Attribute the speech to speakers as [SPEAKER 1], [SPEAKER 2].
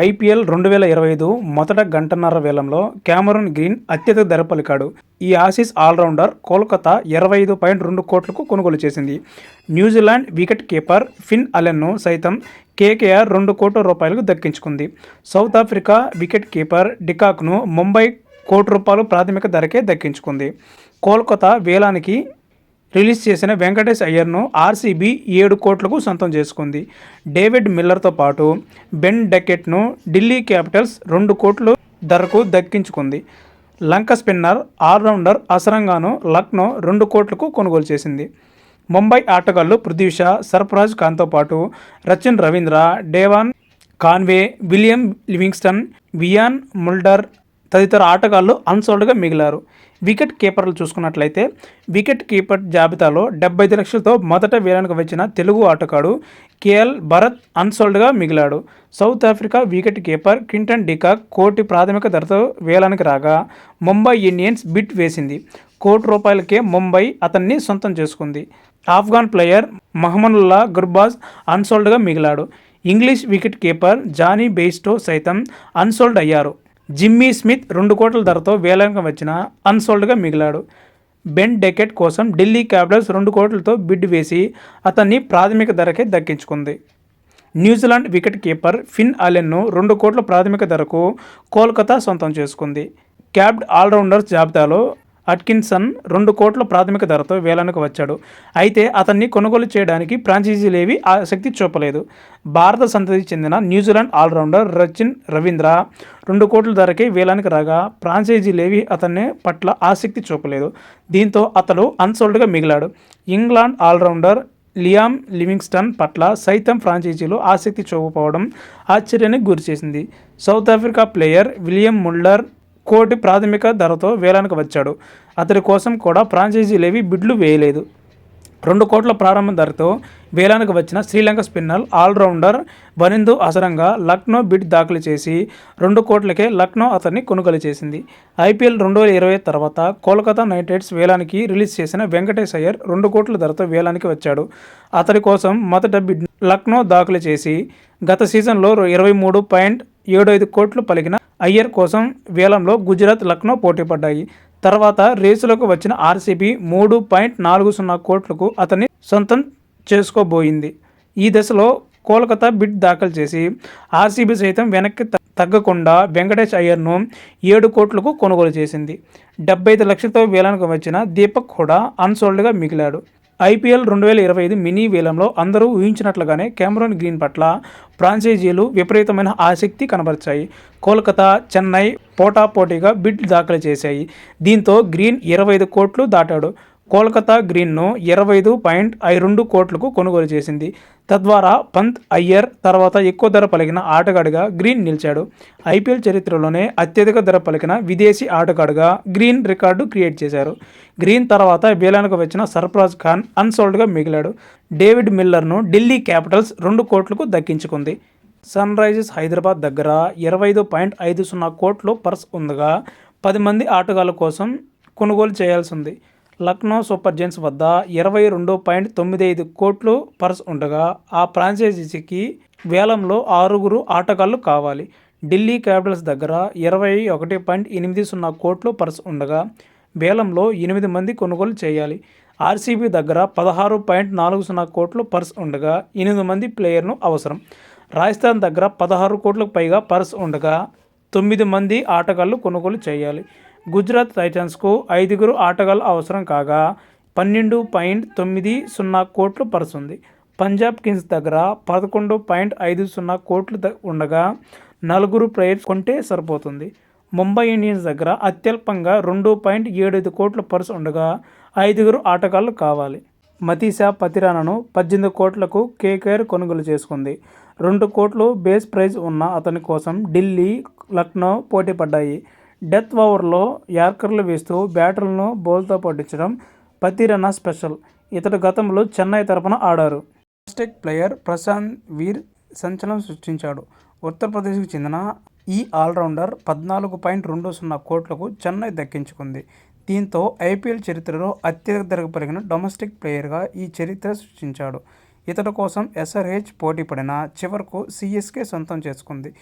[SPEAKER 1] IPL రెండు వేల ఇరవై ఐదు మొదట గంటన్నర వేలంలో క్యామరూన్ గ్రీన్ అత్యధిక ధర పలికాడు. ఈ ఆసీస్ ఆల్రౌండర్ కోల్కతా ఇరవై ఐదు పాయింట్ రెండు కోట్లకు కొనుగోలు చేసింది. New Zealand wicket keeper Finn అలెన్ను సైతం కేకేఆర్ రెండు కోట్ల రూపాయలకు దక్కించుకుంది. సౌత్ ఆఫ్రికా వికెట్ కీపర్ డికాక్ను ముంబై కోటి రూపాయలు ప్రాథమిక ధరకే దక్కించుకుంది. కోల్కతా వేలానికి రిలీజ్ చేసిన వెంకటేష్ అయ్యర్ను ఆర్సీబీ ఏడు కోట్లకు సొంతం చేసుకుంది. డేవిడ్ మిల్లర్తో పాటు బెన్ డెకెట్ను ఢిల్లీ క్యాపిటల్స్ రెండు కోట్లు ధరకు దక్కించుకుంది. లంక స్పిన్నర్ ఆల్రౌండర్ అసరంగాను లక్నో రెండు కోట్లకు కొనుగోలు చేసింది. ముంబై ఆటగాళ్ళు పృథ్వీ షా సర్ఫరాజ్ ఖాన్తో పాటు Rachin Ravindra Devon Conway William Livingstone Wiaan Mulder తదితర ఆటగాళ్ళు అన్సోల్డ్గా మిగిలారు. వికెట్ కీపర్లు చూసుకున్నట్లయితే వికెట్ కీపర్ జాబితాలో డెబ్బై ఐదు లక్షలతో మొదట వేలానికి వచ్చిన తెలుగు ఆటగాడు కేఎల్ భరత్ అన్సోల్డ్గా మిగిలాడు. South Africa wicket keeper Quinton de Kock కోటి ప్రాథమిక ధరతో వేలానికి రాగా ముంబై ఇండియన్స్ బిట్ వేసింది. కోటి రూపాయలకే ముంబై అతన్ని సొంతం చేసుకుంది. ఆఫ్ఘాన్ ప్లేయర్ మహమనుల్లా గుర్బాజ్ అన్సోల్డ్గా మిగిలాడు. English wicket keeper Jonny Bairstow సైతం అన్సోల్డ్ అయ్యారు. జిమ్మీ స్మిత్ రెండు కోట్ల ధరతో వేలానికి వచ్చిన అన్సోల్డ్గా మిగిలాడు. బెన్ డెకెట్ కోసం ఢిల్లీ క్యాపిటల్స్ రెండు కోట్లతో బిడ్ వేసి అతన్ని ప్రాథమిక ధరకే దక్కించుకుంది. New Zealand wicket keeper Finn అలెన్ను రెండు కోట్ల ప్రాథమిక ధరకు కోల్కతా సొంతం చేసుకుంది. క్యాబ్డ్ ఆల్రౌండర్స్ జాబితాలో అట్కిన్సన్ రెండు కోట్ల ప్రాథమిక ధరతో వేలానికి వచ్చాడు. అయితే అతన్ని కొనుగోలు చేయడానికి ఫ్రాంచైజీలేవి ఆసక్తి చూపలేదు. భారత సంతతికి చెందిన న్యూజిలాండ్ ఆల్రౌండర్ రచిన్ రవీంద్ర రెండు కోట్ల ధరకే వేలానికి రాగా ఫ్రాంచైజీలేవి అతన్ని పట్ల ఆసక్తి చూపలేదు. దీంతో అతడు అన్సోల్డ్గా మిగిలాడు. ఇంగ్లాండ్ ఆల్రౌండర్ లియామ్ లివింగ్స్టన్ పట్ల సైతం ఫ్రాంచైజీలు ఆసక్తి చూపకపోవడం ఆశ్చర్యానికి గురిచేసింది. South Africa player William Muller కోటి ప్రాథమిక ధరతో వేలానికి వచ్చాడు. అతడి కోసం కూడా ఫ్రాంచైజీలేవి బిడ్లు వేయలేదు. రెండు కోట్ల ప్రారంభ ధరతో వేలానికి వచ్చిన Sri Lanka spinner all rounder Wanindu Hasaranga Lucknow bid దాఖలు చేసి రెండు కోట్లకే లక్నో అతన్ని కొనుగోలు చేసింది. ఐపీఎల్ రెండు వేల ఇరవై తర్వాత కోల్కతా నైట్ రైడర్స్ వేలానికి రిలీజ్ చేసిన వెంకటేష్ అయ్యర్ రెండు కోట్ల ధరతో వేలానికి వచ్చాడు. అతడి కోసం మొదట బిడ్ లక్నో దాఖలు చేసి గత సీజన్లో ఇరవై మూడు పాయింట్ ఏడు ఐదు కోట్లు పలికిన అయ్యర్ కోసం వేలంలో గుజరాత్ లక్నో పోటీ పడ్డాయి తర్వాత రేసులకు వచ్చిన ఆర్సీబీ మూడు పాయింట్ నాలుగు సున్నా కోట్లకు అతన్ని సొంతం చేసుకోబోయింది. ఈ దశలో కోల్కతా బిడ్ దాఖలు చేసి ఆర్సీబీ సైతం వెనక్కి తగ్గకుండా వెంకటేష్ అయ్యర్ను ఏడు కోట్లకు కొనుగోలు చేసింది. డెబ్బై ఐదు లక్షలతో వేలానికి వచ్చిన దీపక్ కూడా అన్సోల్డ్గా మిగిలాడు. ఐపీఎల్ రెండు వేల ఇరవై ఐదు మినీ వేలంలో అందరూ ఊహించినట్లుగానే కెమెరాన్ గ్రీన్ పట్ల ఫ్రాంచైజీలు విపరీతమైన ఆసక్తి కనబరిచాయి. కోల్కతా చెన్నై పోటాపోటీగా బిడ్ దాఖలు చేశాయి. దీంతో గ్రీన్ ఇరవై ఐదు కోట్లు దాటాడు. కోల్కతా గ్రీన్ను ఇరవై ఐదు పాయింట్ ఐ రెండు కోట్లకు కొనుగోలు చేసింది. తద్వారా పంత్ అయ్యర్ తర్వాత ఎక్కువ ధర పలికిన ఆటగాడిగా గ్రీన్ నిలిచాడు. ఐపీఎల్ చరిత్రలోనే అత్యధిక ధర పలికిన విదేశీ ఆటగాడుగా గ్రీన్ రికార్డు క్రియేట్ చేశారు. గ్రీన్ తర్వాత వేలానికి వచ్చిన సర్ఫరాజ్ ఖాన్ అన్సోల్డ్గా మిగిలాడు. డేవిడ్ మిల్లర్ను ఢిల్లీ క్యాపిటల్స్ రెండు కోట్లకు దక్కించుకుంది. సన్ రైజర్స్ హైదరాబాద్ దగ్గర ఇరవై ఐదు పాయింట్ ఐదు సున్నా కోట్లు పర్స్ ఉండగా పది మంది ఆటగాళ్ళ కోసం కొనుగోలు చేయాల్సి ఉంది. లక్నో సూపర్ జెంట్స్ వద్ద ఇరవై రెండు పాయింట్ తొమ్మిది ఐదు కోట్లు పర్స్ ఉండగా ఆ ఫ్రాంచైజీకి వేలంలో ఆరుగురు ఆటగాళ్ళు కావాలి. ఢిల్లీ క్యాపిటల్స్ దగ్గర ఇరవై ఒకటి పాయింట్ ఎనిమిది సున్నా కోట్లు పర్స్ ఉండగా వేలంలో ఎనిమిది మంది కొనుగోలు చేయాలి. ఆర్సీబీ దగ్గర పదహారు పాయింట్ నాలుగు సున్నా కోట్లు పర్స్ ఉండగా ఎనిమిది మంది ప్లేయర్ను అవసరం. రాజస్థాన్ దగ్గర పదహారు కోట్లకు పైగా పర్స్ ఉండగా తొమ్మిది మంది ఆటగాళ్ళు కొనుగోలు చేయాలి. గుజరాత్ టైటన్స్కు ఐదుగురు ఆటగాళ్ళు అవసరం కాగా పన్నెండు పాయింట్ తొమ్మిది సున్నా కోట్లు పరుస్తుంది. పంజాబ్ కింగ్స్ దగ్గర పదకొండు పాయింట్ ఐదు సున్నా కోట్లు ఉండగా నలుగురు ప్లేయర్స్ కొంటే సరిపోతుంది. ముంబై ఇండియన్స్ దగ్గర అత్యల్పంగా రెండు పాయింట్ ఏడు ఐదు కోట్ల పరుసు ఉండగా ఐదుగురు ఆటగాళ్ళు కావాలి. మతీసా పతిరానను పద్దెనిమిది కోట్లకు కేకేఆర్ కొనుగోలు చేసుకుంది. రెండు కోట్లు బేస్ ప్రైజ్ ఉన్న అతని కోసం ఢిల్లీ లక్నో పోటీ పడ్డాయి డెత్ ఓవర్లో యార్కర్లు వేస్తూ బ్యాటర్లను బౌల్తో పట్టించడం పతిరన్న స్పెషల్. ఇతడు గతంలో చెన్నై తరపున ఆడారు. డొమెస్టిక్ ప్లేయర్ ప్రశాంత్ వీర్ సంచలనం సృష్టించాడు. ఉత్తరప్రదేశ్కు చెందిన ఈ ఆల్రౌండర్ పద్నాలుగు పాయింట్ రెండు సున్నా కోట్లకు చెన్నై దక్కించుకుంది. దీంతో ఐపీఎల్ చరిత్రలో అత్యధిక ధరకు పెరిగిన డొమెస్టిక్ ప్లేయర్గా ఈ చరిత్ర సృష్టించాడు. ఇతడు కోసం ఎస్ఆర్హెచ్ పోటీ పడిన చివరకు సిఎస్కే సొంతం చేసుకుంది.